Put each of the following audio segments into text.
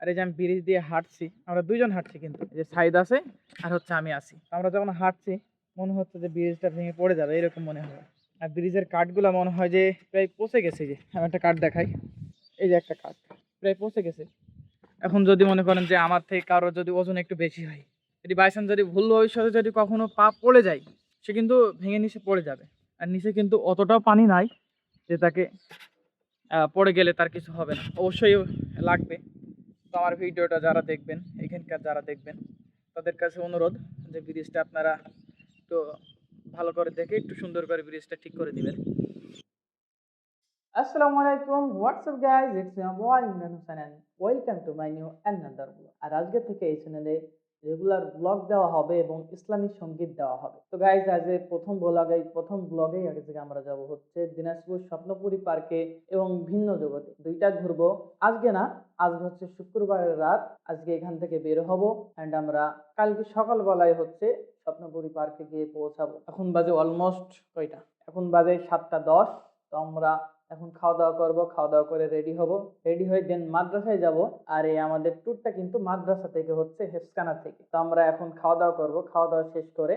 আর এই যে আমি ব্রিজ দিয়ে হাঁটছি, আমরা দুইজন হাঁটছি কিন্তু যে সাইদ আছে আর হচ্ছে আমি আছি। আমরা যখন হাঁটছি, মনে হচ্ছে যে ব্রিজটা ভেঙে পড়ে যাবে, এরকম মনে হয়। আর ব্রিজের কাঠগুলো মনে হয় যে প্রায় পচে গেছে যে, আমি একটা কাঠ দেখাই। এই যে একটা কাঠ, প্রায় পচে গেছে। এখন যদি মনে করেন যে আমার থেকে কারোর যদি ওজন একটু বেশি হয়, যদি বাইসান যদি ভুল ভবিষ্যতে যদি কখনো পা পড়ে যায়, সে কিন্তু ভেঙে নিচে পড়ে যাবে। আর নিচে কিন্তু অতটাও পানি নাই যে তাকে পড়ে গেলে তার কিছু হবে না। অবশ্যই লাগবে। তো আমার ভিডিওটা যারা দেখবেন, এখানকার যারা দেখবেন, তাদের কাছে অনুরোধ যে ব্রিজটা আপনারা একটু ভালো করে দেখে, একটু সুন্দর করে ব্রিজটা ঠিক করে দিবেন। আসসালামু আলাইকুম WhatsApp guys it's Imran Hossain welcome to my new another আর আজকে থেকে এই চ্যানেলে রেগুলার ব্লগ দেওয়া হবে এবং ইসলামিক সংগীত দেওয়া হবে। তো গাইজ আজ প্রথম ব্লগে প্রথম ব্লগেই আগে থেকে আমরা যাব হচ্ছে দিনাজপুর স্বপ্নপুরী পার্কে এবং ভিন্ন জগতে। দুইটা ঘুরবো। আজকে না, আজকে হচ্ছে শুক্রবারের রাত, আজকে এখান থেকে বের হব অ্যান্ড আমরা কালকে সকালবেলায় হচ্ছে স্বপ্নপুরী পার্কে গিয়ে পৌঁছাবো। এখন বাজে অলমোস্ট কয়টা? এখন বাজে সাতটা দশ, তো আমরা এখন খাওয়া দাওয়া করব খাওয়া দাওয়া করে রেডি হব। রেডি হয়ে দেন মাদ্রাসায় যাব। আর এই আমাদের ট্যুরটা কিন্তু মাদ্রাসা থেকে হচ্ছে হেফসখানা থেকে। তো আমরা এখন খাওয়া দাওয়া করব খাওয়া দাওয়া শেষ করে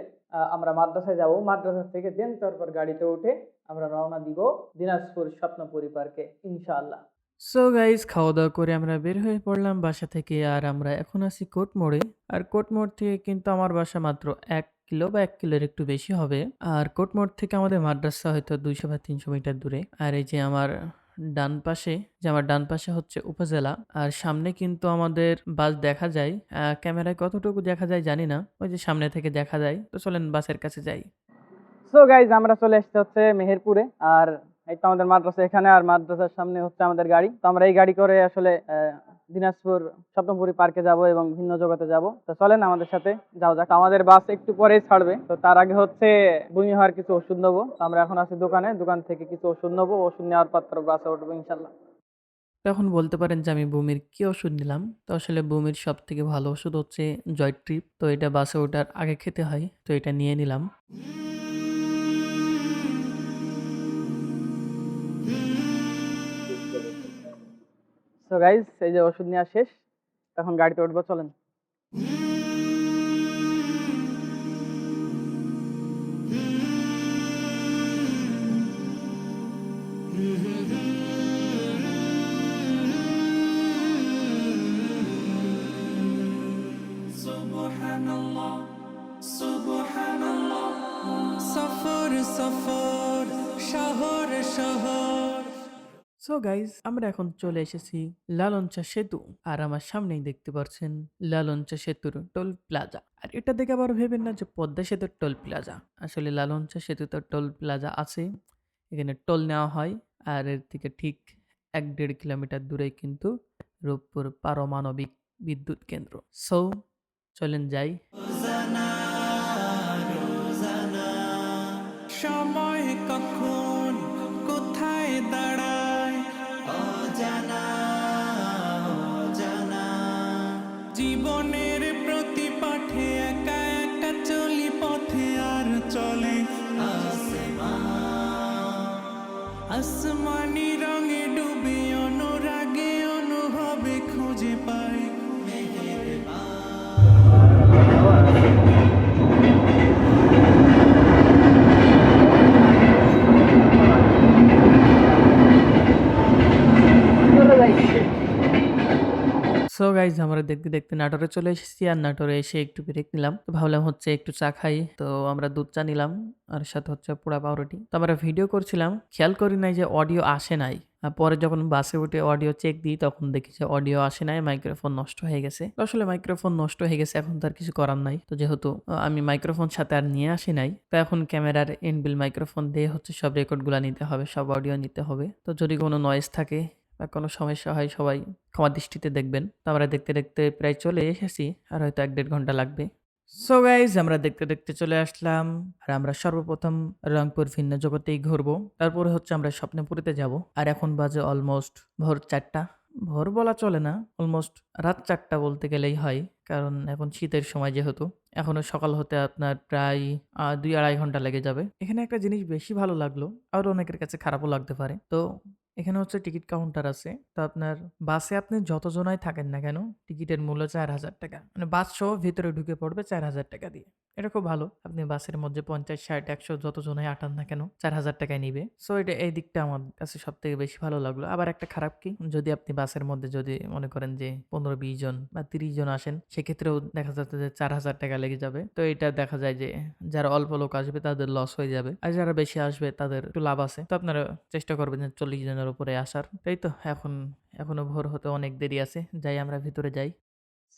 আমরা মাদ্রাসায় যাব। মাদ্রাসা থেকে দেন তারপর গাড়িতে উঠে আমরা রওনা দিব দিনাজপুর স্বপ্নপুরী পার্কে, ইনশাআল্লাহ। সো গাইজ খাওয়া দাওয়া করে আমরা বের হয়ে পড়লাম বাসা থেকে। আর আমরা এখন আছি কোট মোড়ে আর কোট মোড় থেকে কিন্তু আমার বাসা মাত্র এক কিলো বা এক কিলোর একটু বেশি হবে। আর কোট মোড় থেকে আমাদের মাদ্রাসা হয়তো দুইশো বা তিনশো মিটার দূরে। আর এই যে আমার ডান পাশে, যে আমার ডান পাশে হচ্ছে উপজেলা। আর সামনে কিন্তু আমাদের বাস দেখা যায়। ক্যামেরায় কতটুকু দেখা যায় জানি না। ওই যে সামনে থেকে দেখা যায়। তো চলেন বাসের কাছে যাই। সো গাইজ আমরা চলে এসেছি হচ্ছে মেহেরপুরে। আর এই তো আমাদের মাদ্রাসা এখানে, আর মাদ্রাসার সামনে হচ্ছে আমাদের গাড়ি। তো আমরা এই গাড়ি করে আসলে দিনাজপুর স্বপ্নপুরী পার্কে যাব এবং ভিন্ন জগতে যাব। তো চলেন আমাদের সাথে যাও যাক। আমাদের বাস একটু পরেই ছাড়বে। তো তার আগে হচ্ছে বমি হওয়ার কিছু ওষুধ নেব। আমরা এখন আছি দোকানে। দোকান থেকে কিছু ওষুধ নেব। ওষুধ নেওয়ার পর তারপর বাসে উঠবো ইনশাল্লাহ। তখন বলতে পারেন যে আমি বমির কি ওষুধ নিলাম? তো আসলে বমির সব থেকে ভালো ওষুধ হচ্ছে জয় ট্রিপ তো এটা বাসে ওঠার আগে খেতে হয়। তো এটা নিয়ে নিলাম। সো গাইজ এই যে ওষুধ নেওয়া শেষ, এখন গাড়িতে উঠবো, চলেন। সফর সফর, শহর শহর। সো গাইজ আমরা এখন চলে এসেছি লালঞ্চা সেতু আর আমার সামনেই দেখতে পাচ্ছেন লালঞ্চা সেতুর টোল প্লাজা আর এটা দেখে আবার ভেবেন না যে পদ্মা সেতুর টোল প্লাজা আসলে লালঞ্চা সেতুতে টোল প্লাজা আছে, এখানে টোল নেওয়া হয়, আর এর থেকে ঠিক এক দেড় কিলোমিটার দূরে কিন্তু রূপপুর পারমাণবিক বিদ্যুৎ কেন্দ্র। সো চলেন যাই। সময় সো গাইজ আমরা দেখতে দেখতে নাটোরে চলে এসেছি আর নাটোরে এসে একটু ব্রেক নিলাম। তো ভাবলাম হচ্ছে একটু চা খাই। তো আমরা দুধ চা নিলাম আর সাথে হচ্ছে পোড়া পাউরুটি। তো আমরা ভিডিও করছিলাম। খেয়াল করি নাই যে অডিও আসে নাই। আর পরে যখন বাসে উঠে অডিও চেক দিই, তখন দেখি যে অডিও আসে নাই মাইক্রোফোন নষ্ট হয়ে গেছে। আসলে মাইক্রোফোন নষ্ট হয়ে গেছে, এখন তো আর কিছু করার নাই। তো যেহেতু আমি মাইক্রোফোন সাথে আর নিয়ে আসি নাই, তো এখন ক্যামেরার ইনবিল মাইক্রোফোন দিয়ে হচ্ছে সব রেকর্ডগুলো নিতে হবে, সব অডিও নিতে হবে। তো যদি কোনো নয়েজ থাকে বা কোনো সমস্যা হয়, সবাই ক্ষমা দৃষ্টিতে দেখবেন। তো আমরা দেখতে দেখতে প্রায় চলে এসেছি আর হয়তো এক দেড় ঘণ্টা লাগবে। সো গাইজ আমরা দেখতে দেখতে চলে আসলাম আর আমরা সর্বপ্রথম রংপুর ভিন্ন জগতেই ঘুরবো। তারপরে হচ্ছে আমরা স্বপ্নপুরীতে যাব। আর এখন বাজে অলমোস্ট ভোর চারটা। ভোর বলা চলে না অলমোস্ট রাত চারটা বলতে গেলেই হয়। কারণ এখন শীতের সময় যেহেতু, এখনও সকাল হতে আপনার প্রায় দুই আড়াই ঘণ্টা লেগে যাবে। এখানে একটা জিনিস বেশি ভালো লাগল আর অনেকের কাছে খারাপও লাগতে পারে। তো এখানে হচ্ছে টিকিট কাউন্টার আছে। তো আপনার বাসে আপনি যত জনাই থাকেন না কেন, টিকিটের মূল্য চার হাজার টাকা। মানে বাস সহ ভিতরে ঢুকে পড়বে চার হাজার টাকা দিয়ে। এটা খুব ভালো। আপনি বাসের মধ্যে পঞ্চাশ, ষাট, একশো যত জনাই আটান না কেন, চার হাজার টাকায় নিবে। সো এটা এই দিকটা আমার কাছে সব থেকে বেশি ভালো লাগল। আবার একটা খারাপ কি, যদি আপনি বাসের মধ্যে যদি মনে করেন যে পনেরো, বিশ জন বা তিরিশ জন আসেন, সেক্ষেত্রেও দেখা যাচ্ছে যে চার হাজার টাকা লেগে যাবে। তো এটা দেখা যায় যে যারা অল্প লোক আসবে তাদের লস হয়ে যাবে। আর যারা বেশি আসবে তাদের একটু লাভ আছে। তো আপনারা চেষ্টা করবেন যে চল্লিশ জনের উপরে আসার। তাই তো? এখন, এখনও ভোর হতে অনেক দেরি আছে। যাই, আমরা ভিতরে যাই।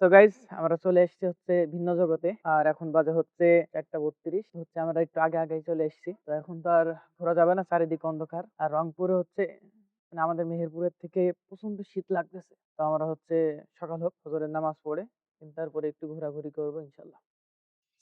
সো গাইজ আমরা চলে এসেছি হচ্ছে ভিন্ন জগতে। আর এখন বাজে হচ্ছে একটা বত্রিশ। হচ্ছে আমরা একটু আগে আগেই চলে এসেছি। তো এখন তো আর ঘোরা যাবে না চারিদিক অন্ধকার। আর রংপুরে হচ্ছে মানে আমাদের মেহেরপুরের থেকে প্রচণ্ড শীত লাগতেছে। তো আমরা হচ্ছে সকাল হোক, ফজরের নামাজ পড়ে তারপরে একটু ঘোরাঘুরি করব ইনশাল্লাহ।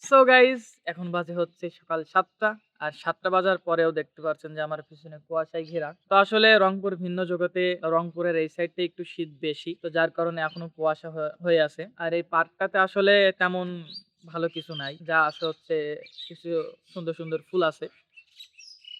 সো গাইজ এখন বাজে হচ্ছে সকাল সাতটা। আর সাতটা বাজার পরেও দেখতে পাচ্ছেন যে আমার পিছনে কুয়াশায় ঘেরা। তো আসলে রংপুর ভিন্ন জগতে রংপুরের এই সাইডটা একটু শীত বেশি। তো যার কারণে এখনও কুয়াশা হয়ে- আছে। আর এই পার্কটাতে আসলে তেমন ভালো কিছু নাই। যা আছে হচ্ছে কিছু সুন্দর সুন্দর ফুল আছে।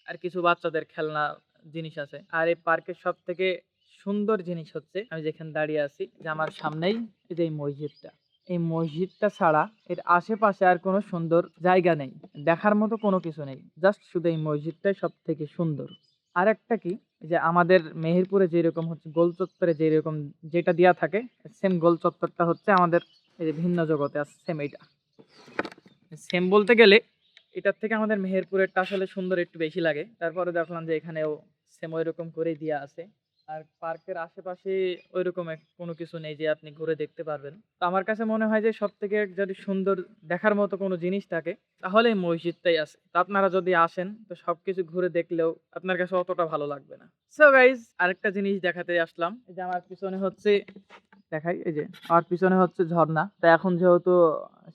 আর কিছু বাচ্চাদের খেলনা জিনিস আছে। আর এই পার্কের সব থেকে সুন্দর জিনিস হচ্ছে, আমি যেখানে দাঁড়িয়ে আছি, যে আমার সামনেই এই যে মসজিদটা। এই মসজিদটা ছাড়া এর আশেপাশে আর কোনো সুন্দর জায়গা নেই। দেখার মতো কোনো কিছু নেই। জাস্ট শুধু এই মসজিদটাই সব থেকে সুন্দর। আর একটা কি যে আমাদের মেহেরপুরে যেরকম হচ্ছে, গোল চত্বরে যেরকম যেটা দেওয়া থাকে সেম গোল চত্বরটা হচ্ছে আমাদের এই যে ভিন্ন জগতে আছে সেম এইটা। সেম বলতে গেলে এটার থেকে আমাদের মেহেরপুরেরটা আসলে সুন্দর একটু বেশি লাগে। তারপরে দেখলাম যে এখানেও সেম ওই রকম করেই দেওয়া আছে। আর পার্কের আশেপাশে ওই রকম কোনো কিছু নেই যে আপনি ঘুরে দেখতে পারবেন। তো আমার কাছে মনে হয় যে সব থেকে যদি সুন্দর দেখার মতো কোনো জিনিস থাকে, তাহলে মসজিদটাই আছে। আপনারা যদি আসেন, তো সবকিছু ঘুরে দেখলেও আপনার কাছে অতটা ভালো লাগবে না। সো গাইজ আরেকটা জিনিস দেখাতে আসলাম। এই যে আমার পিছনে হচ্ছে, দেখাই, এই যে আমার পিছনে হচ্ছে ঝর্ণা। তো এখন যেহেতু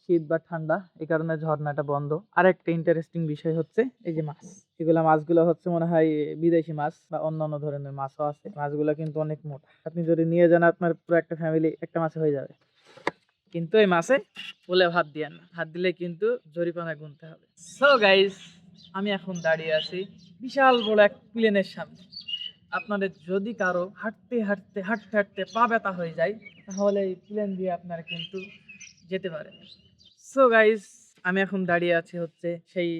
শীত বা ঠান্ডা, এই কারণে ঝর্ণাটা বন্ধ। আর একটা ইন্টারেস্টিং বিষয় হচ্ছে, এই যে মাছ। এগুলা মাছগুলো হচ্ছে মনে হয় বিদেশি মাছ বা অন্যান্য ধরনের মাছও আছে। মাছগুলো কিন্তু অনেক মোটা। আপনি যদি নিয়ে যান, আপনার পুরো একটা ফ্যামিলি একটা মাছে হয়ে যাবে। কিন্তু এই মাছে বলে ভাত দিয়ে না। হাত দিলে কিন্তু জরিপানা গুনতে হবে। সো গাইস আমি এখন দাঁড়িয়ে আছি বিশাল বড় এক প্লেনের সামনে। আপনাদের যদি কারও হাঁটতে হাঁটতে হাঁটতে হাঁটতে পা ব্যথা হয়ে যায়, তাহলে এই প্লেন দিয়ে আপনারা কিন্তু যেতে পারেন। সো গাইস আমি এখন দাঁড়িয়ে আছি হচ্ছে সেই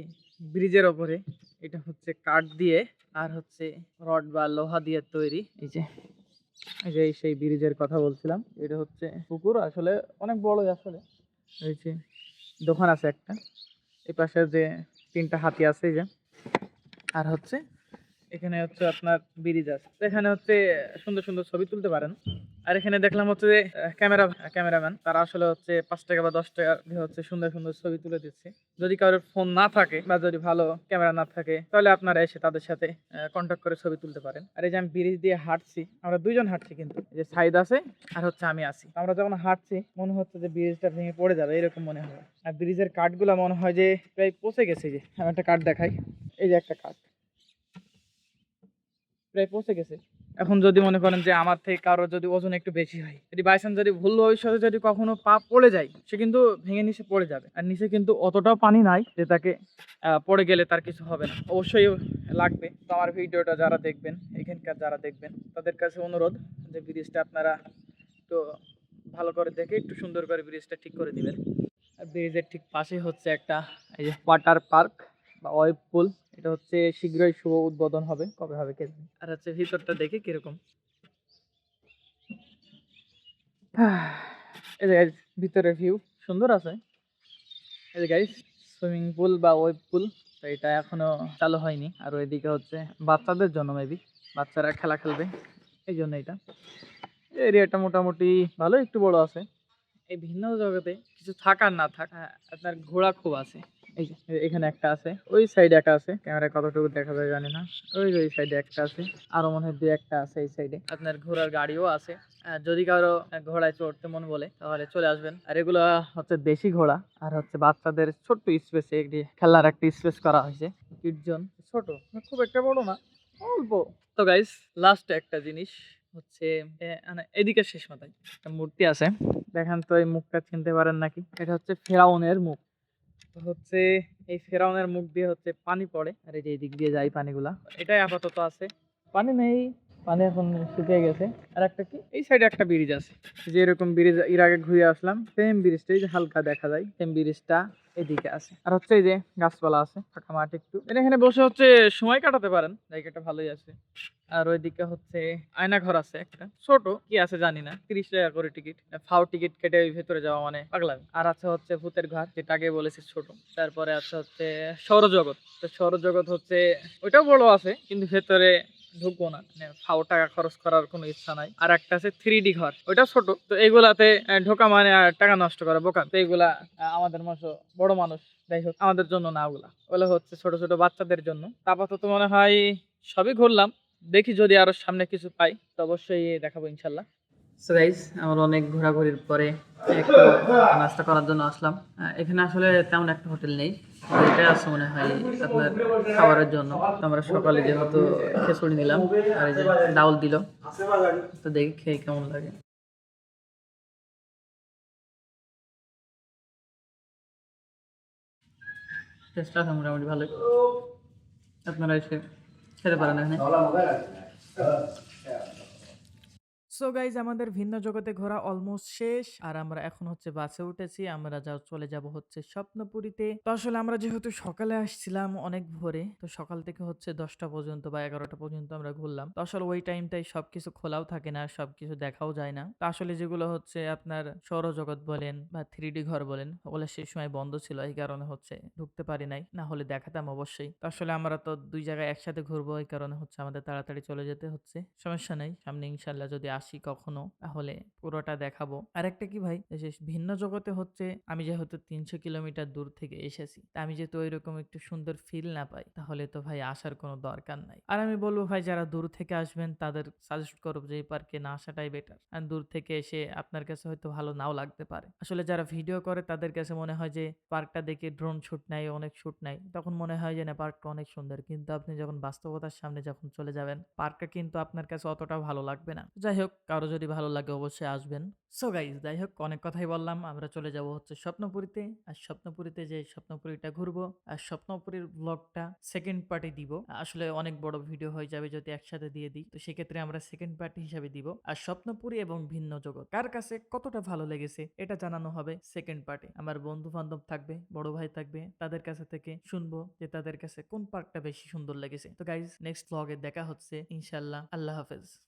ব্রিজের ওপরে। এটা হচ্ছে কাঠ দিয়ে আর হচ্ছে রড বা লোহা দিয়ে তৈরি। এই যে এই যে সেই ব্রিজের কথা বলছিলাম, এটা হচ্ছে পুকুর আসলে অনেক বড় আসলে। এই যে দোকান আছে একটা এই পাশে যে তিনটা হাতি আছে এই যে, আর হচ্ছে এখানে হচ্ছে আপনার ব্রিজ আছে। এখানে হচ্ছে সুন্দর সুন্দর ছবি তুলতে পারেন। আর এখানে দেখলাম হচ্ছে যে ক্যামেরা ক্যামেরাম্যান তারা আসলে হচ্ছে পাঁচ টাকা বা দশ টাকা হচ্ছে সুন্দর সুন্দর ছবি তুলে দিচ্ছে। যদি কারোর ফোন না থাকে বা যদি ভালো ক্যামেরা না থাকে, তাহলে আপনারা এসে তাদের সাথে কন্ট্যাক্ট করে ছবি তুলতে পারেন। আর এই যে আমি ব্রিজ দিয়ে হাঁটছি, আমরা দুইজন হাঁটছি কিন্তু। যে সাইদ আছে আর হচ্ছে আমি আছি। আমরা যখন হাঁটছি, মনে হচ্ছে যে ব্রিজটা ভেঙে পড়ে যাবে, এরকম মনে হয়। আর ব্রিজের কাঠগুলো মনে হয় যে প্রায় পচে গেছে যে, আমি একটা কাঠ দেখাই। এই যে একটা কাঠ প্রায় পৌঁছে গেছে। এখন যদি মনে করেন যে আমার থেকে কারও যদি ওজন একটু বেশি হয়, যদি বাইসান যদি ভুল ভবিষ্যতে যদি কখনো পা পড়ে যায়, সে কিন্তু ভেঙে নিচে পড়ে যাবে। আর নিচে কিন্তু অতটাও পানি নাই যে তাকে পড়ে গেলে তার কিছু হবে না। অবশ্যই লাগবে। তো আমার ভিডিওটা যারা দেখবেন, এখানকার যারা দেখবেন, তাদের কাছে অনুরোধ যে ব্রিজটা আপনারা একটু ভালো করে দেখে, একটু সুন্দর করে ব্রিজটা ঠিক করে দিবেন। আর ব্রিজের ঠিক পাশেই হচ্ছে একটা, এই যে ওয়াটার পার্ক বা ওয়েব পুল এটা হচ্ছে শীঘ্রই শুভ উদ্বোধন হবে। কবে হবে কে জানে। আর হচ্ছে ভিতরটা দেখি কীরকম? এই যে guys, ভিতরের ভিউ সুন্দর আছে। এই যে গাইস সুইমিং পুল বা ওয়েব পুল তো এটা এখনও চালু হয়নি। আর ওইদিকে হচ্ছে বাচ্চাদের জন্য মেবি বাচ্চারা খেলা খেলবে। এই জন্য এটা। এরিয়াটা মোটামুটি ভালো একটু বড় আছে। এই ভিন্ন জগতে কিছু থাকার না থাক আহ, আপনার ঘোড়া খুব আছে। এখানে একটা আছে। ওই সাইডে একটা আছে। ক্যামেরায় কতটুকু দেখা যায় জানি না। ওই ওই সাইডে একটা আছে। আরও মনে হয় একটা আছে এই সাইডে আপনার ঘোড়ার গাড়িও আছে। যদি কারও ঘোড়ায় চড়তে মন বলে, তাহলে চলে আসবেন। আর এগুলো হচ্ছে দেশি ঘোড়া। আর হচ্ছে বাচ্চাদের ছোট্ট স্পেসে একটি খেলার একটা স্পেস করা হয়েছে। কিটজন ছোট খুব একটা বড় না, অল্প। তো গাইস লাস্ট একটা জিনিস হচ্ছে মানে এদিকে শেষ মাথায় একটা মূর্তি আছে। দেখেন তো এই মুখটা চিনতে পারেন নাকি? এটা হচ্ছে ফেরাউনের মুখ। হচ্ছে এই ফেরাউনের মুখ দিয়ে হচ্ছে পানি পড়ে। আর এই যে এই দিক দিয়ে যায় পানিগুলা। এটাই আপাতত আছে। পানি নেই। পানি এখন শুকিয়ে গেছে। আর একটা কি? এই সাইডে একটা ব্রিজ আছে। যে এরকম ব্রিজ, এর আগে ঘুরে আসলাম। সেম ব্রিজটাই যে হালকা দেখা যায়। সেম ব্রিজটা এদিকে আছে। আর হচ্ছে এই যে গাছপালা আছে, ফাঁকা মাঠ একটু। এখানে বসে হচ্ছে সময় কাটাতে পারেন। জায়গাটা ভালোই আছে। আর ওইদিকে হচ্ছে আয়না ঘর আছে একটা। ছোট, কি আছে জানি না। তিরিশ টাকা করে টিকিট। ফাও টিকিট কেটে ওই ভেতরে যাওয়া মানে পাগলামি। আর আছে হচ্ছে ভূতের ঘর যেটা আগে বলেছি ছোট। তারপরে আছে হচ্ছে সৌরজগৎ। তো সৌরজগৎ হচ্ছে, ওইটাও বড় আছে, কিন্তু ভেতরে ঢুকবো না। মানে ফাও টাকা খরচ করার কোনো ইচ্ছা নাই। আর একটা আছে থ্রি ডি ঘর। ওইটা ছোট। তো এইগুলাতে ঢোকা মানে আর টাকা নষ্ট করা বোকা। তো এইগুলা আমাদের মতো বড় মানুষ। যাই হোক, আমাদের জন্য না ওগুলা। ওগুলো হচ্ছে ছোট ছোট বাচ্চাদের জন্য। আপাতত মনে হয় সবই ঘুরলাম। দেখি যদি আরও সামনে কিছু পাই, তো অবশ্যই দেখাবো ইনশাল্লাহ। সো গাইস আমার অনেক ঘোরাঘুরির পরে একটু নাস্তা করার জন্য আসলাম। এখানে আসলে তেমন একটা হোটেল নেই। এটা আছে মনে হয় আপনার খাবারের জন্য। আমরা সকালে যেহেতু খিচুড়ি নিলাম, আর এই যে ডাউল দিল। তো দেখি খেয়ে কেমন লাগে। টেস্টটা আছে মোটামুটি ভালোই। আপনারা এসে খেতে পারেন এখানে। সো গাইজ আমাদের ভিন্ন জগতে ঘোরা অলমোস্ট শেষ। আর আমরা এখন হচ্ছে বাসে উঠেছি, আমরা যা চলে যাব হচ্ছে স্বপ্নপুরীতে। তো আসলে আমরা যেহেতু সকালে আসছিলাম অনেক ভোরে, তো সকাল থেকে হচ্ছে দশটা পর্যন্ত বা এগারোটা পর্যন্ত আমরা ঘুরলাম। তো আসলে ওই টাইমটাই সবকিছু খোলাও থাকে না, সবকিছু দেখাও যায় না। তো আসলে যেগুলো হচ্ছে আপনার সৌরজগৎ বলেন বা থ্রি ঘর বলেন, ওগুলো সেই সময় বন্ধ ছিল, এই কারণে হচ্ছে ঢুকতে পারি নাই, না হলে দেখাতাম অবশ্যই। তো আসলে আমরা তো দুই জায়গায় একসাথে ঘুরবো, এই কারণে হচ্ছে আমাদের তাড়াতাড়ি চলে যেতে হচ্ছে। সমস্যা নেই, সামনে ইনশাল্লাহ যদি আসি কখনো, তাহলে পুরোটা দেখাবো। আর একটা কি ভাই? ভিন্ন জগতে হচ্ছে, আমি যেহেতু তিনশো কিলোমিটার দূর থেকে এসেছি, তা আমি যেহেতু ওইরকম একটু সুন্দর ফিল না পাই, তাহলে তো ভাই আসার কোনো দরকার নাই। আর আমি বলব ভাই, যারা দূর থেকে আসবেন, তাদের সাজেস্ট করব যে এই পার্কে না আসাটাই বেটার আর দূর থেকে এসে আপনার কাছে হয়তো ভালো নাও লাগতে পারে। আসলে যারা ভিডিও করে, তাদের কাছে মনে হয় যে পার্কটা দেখে ড্রোন শুট নেয় অনেক শুট নেয় তখন মনে হয় যে না পার্কটা অনেক সুন্দর। কিন্তু আপনি যখন বাস্তবতার সামনে যখন চলে যাবেন পার্কটা কিন্তু আপনার কাছে অতটা ভালো লাগবে না। যাই হোক কারও যদি ভালো লাগে অবশ্যই আসবেন। সো গাইজ যাই হোক অনেক কথাই বললাম। আমরা চলে যাব হচ্ছে স্বপ্নপুরীতে। আর স্বপ্নপুরীতে যে স্বপ্নপুরীটা ঘুরবো আর স্বপ্নপুরীর ব্লগটা সেকেন্ড পার্টি দিব। আসলে অনেক বড় ভিডিও হয়ে যাবে যদি একসাথে দিয়ে দিই। তো সেক্ষেত্রে আমরা সেকেন্ড পার্টি হিসাবে দিব। আর স্বপ্নপুরী এবং ভিন্ন জগৎ, কার কাছে কতটা ভালো লেগেছে এটা জানানো হবে সেকেন্ড পার্টি আমার বন্ধু বান্ধব থাকবে, বড় ভাই থাকবে, তাদের কাছে থেকে শুনব যে তাদের কাছে কোন পার্কটা বেশি সুন্দর লেগেছে। তো গাইজ নেক্সট ব্লগে দেখা হচ্ছে। ইনশাল্লাহ আল্লাহ হাফেজ।